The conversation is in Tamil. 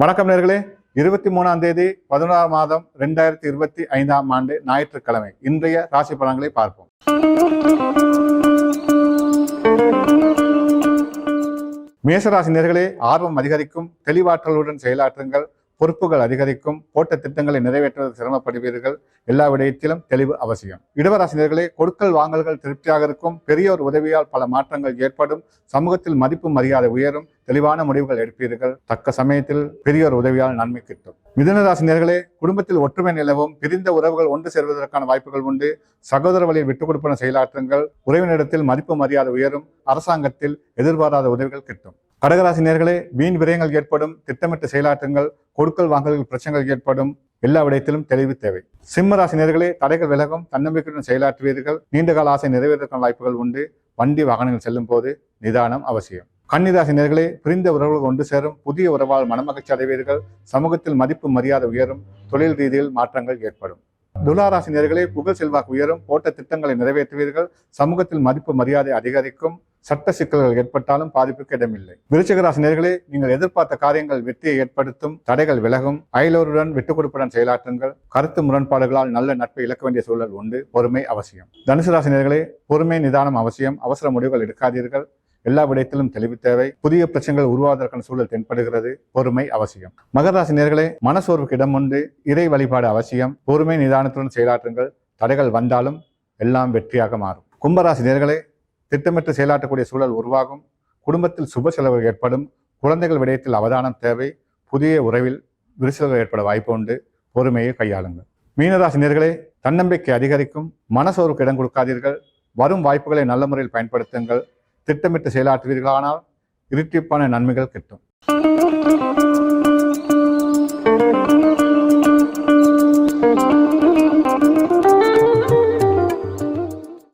வணக்கம் நேர்களே. இருபத்தி மூணாம் தேதி பதினோராம் மாதம் ரெண்டாயிரத்தி இருபத்தி ஐந்தாம் ஆண்டு ஞாயிற்றுக்கிழமை. இன்றைய ராசி பலன்களை பார்ப்போம். மேசராசி நேர்களே ஆர்வம் அதிகரிக்கும் தெளிவாற்றலுடன் செயலாற்றுங்கள். பொறுப்புகள் அதிகரிக்கும் போட்ட திட்டங்களை நிறைவேற்றுவது சிரமப்படுவீர்கள். எல்லா விடயத்திலும் தெளிவு அவசியம். இடவராசினியர்களே கொடுக்கல் வாங்கல்கள் திருப்தியாக இருக்கும். பெரியோர் உதவியால் பல மாற்றங்கள் ஏற்படும். சமூகத்தில் மதிப்பு மரியாதை உயரும். தெளிவான முடிவுகள் எடுப்பீர்கள். தக்க சமயத்தில் பெரியோர் உதவியால் நன்மை கிட்டும். மிதுனராசினியர்களே குடும்பத்தில் ஒற்றுமை நிலவும். பிரிந்த உறவுகள் ஒன்று சேர்வதற்கான வாய்ப்புகள் உண்டு. சகோதர வழியில் விட்டுக் கொடுப்பன செயலாற்றுங்கள். உறவினரிடத்தில் மதிப்பு மரியாதை உயரும். அரசாங்கத்தில் எதிர்பாராத உதவிகள் கிட்டும். கடகராசி நேர்களே வீண் விரயங்கள் ஏற்படும் திட்டமிட்டு செயலாற்றங்கள் கொடுக்கல் வாங்கல்கள் பிரச்சனைகள் ஏற்படும் எல்லா விடயத்திலும் தெளிவு தேவை. சிம்ம ராசி நேர்களே தடைகள் விலகும் தன்னம்பிக்கையுடன் செயலாற்றுவீர்கள் நீண்டகால ஆசை நிறைவேறதுக்கான வாய்ப்புகள் உண்டு வண்டி வாகனங்கள் செல்லும் போது நிதானம் அவசியம். கன்னிராசி நேர்களே பிரிந்த உறவுகள் ஒன்று சேரும் புதிய உறவால் மனமகிழ்ச்சி அடைவீர்கள் சமூகத்தில் மதிப்பு மரியாதை உயரும் தொழில் ரீதியில் மாற்றங்கள் ஏற்படும். துலாராசி நேர்களே புகழ் செல்வாக்கு உயரும் போட்ட திட்டங்களை நிறைவேற்றுவீர்கள் சமூகத்தில் மதிப்பு மரியாதை அதிகரிக்கும் சட்ட சிக்கல்கள் ஏற்பட்டாலும் பாதிப்புக்கு இடமில்லை. விருச்சிகராசி நேர்களே நீங்கள் எதிர்பார்த்த காரியங்கள் வெற்றியை ஏற்படுத்தும் தடைகள் விலகும் அயலோருடன் விட்டுக் கொடுப்புடன் செயலாற்றுங்கள் கருத்து முரண்பாடுகளால் நல்ல நட்பை இழக்க வேண்டிய சூழல் உண்டு பொறுமை அவசியம். தனுசு ராசி நேர்களே பொறுமை நிதானம் அவசியம் அவசர முடிவுகள் எடுக்காதீர்கள் எல்லா விடயத்திலும் தெளிவு தேவை புதிய பிரச்சனைகள் உருவாவதற்கான சூழல் தென்படுகிறது பொறுமை அவசியம். மகர ராசி நேர்களே மனசோர்வுக்கு இடம் உண்டு இறை வழிபாடு அவசியம் பொறுமை நிதானத்துடன் செயலாற்றுங்கள் தடைகள் வந்தாலும் எல்லாம் வெற்றியாக மாறும். கும்பராசி நேர்களே திட்டமிட்டு செயலாற்றக்கூடிய சூழல் உருவாகும். குடும்பத்தில் சுப செலவு ஏற்படும். குழந்தைகள் விடயத்தில் அவதானம் தேவை. புதிய உறவில் விரிசல்கள் ஏற்பட வாய்ப்பு உண்டு. பொறுமையை கையாளுங்கள். மீனராசினியர்களே தன்னம்பிக்கை அதிகரிக்கும். மனசோர்வுக்கு இடம் கொடுக்காதீர்கள். வரும் வாய்ப்புகளை நல்ல முறையில் பயன்படுத்துங்கள். திட்டமிட்டு செயலாற்றுவீர்களானால் இரட்டிப்பான நன்மைகள் கிட்டும்.